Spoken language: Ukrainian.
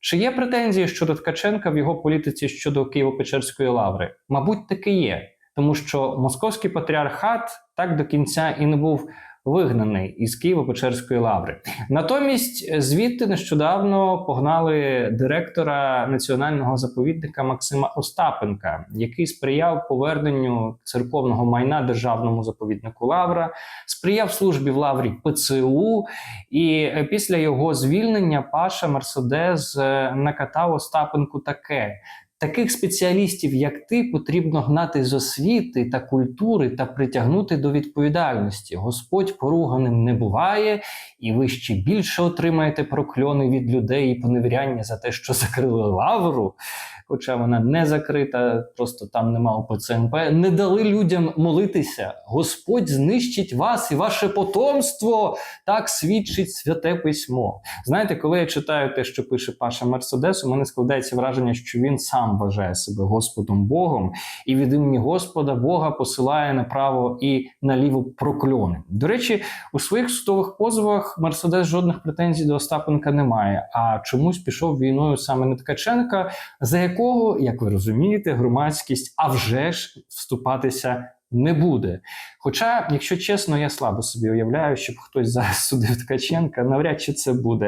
Чи є претензії щодо Ткаченка в його політиці щодо Києво-Печерської лаври? Мабуть, таки є, тому що московський патріархат так до кінця і не був вигнаний із Києво-Печерської лаври. Натомість звідти нещодавно погнали директора національного заповідника Максима Остапенка, який сприяв поверненню церковного майна державному заповіднику Лавра, сприяв службі в лаврі ПЦУ. І е, після його звільнення Паша Мерседес е, накатав Остапенку таке. Таких спеціалістів, як ти, потрібно гнати з освіти та культури та притягнути до відповідальності. Господь поруганим не буває, і ви ще більше отримаєте прокльони від людей і поневіряння за те, що закрили лавру. Хоча вона не закрита, просто там нема ОПЦМП. Не дали людям молитися. Господь знищить вас і ваше потомство. Так свідчить святе письмо. Знаєте, коли я читаю те, що пише Паша Мерседес, у мене складається враження, що він сам вважає себе Господом Богом, і від імені Господа Бога посилає направо і наліво прокльони. До речі, у своїх судових позовах Мерседес жодних претензій до Остапенка не має, а чомусь пішов війною саме на Ткаченка, за якого, як ви розумієте, громадськість а вже ж вступатися не буде. Хоча, якщо чесно, я слабо собі уявляю, щоб хтось зараз судив Ткаченка, навряд чи це буде.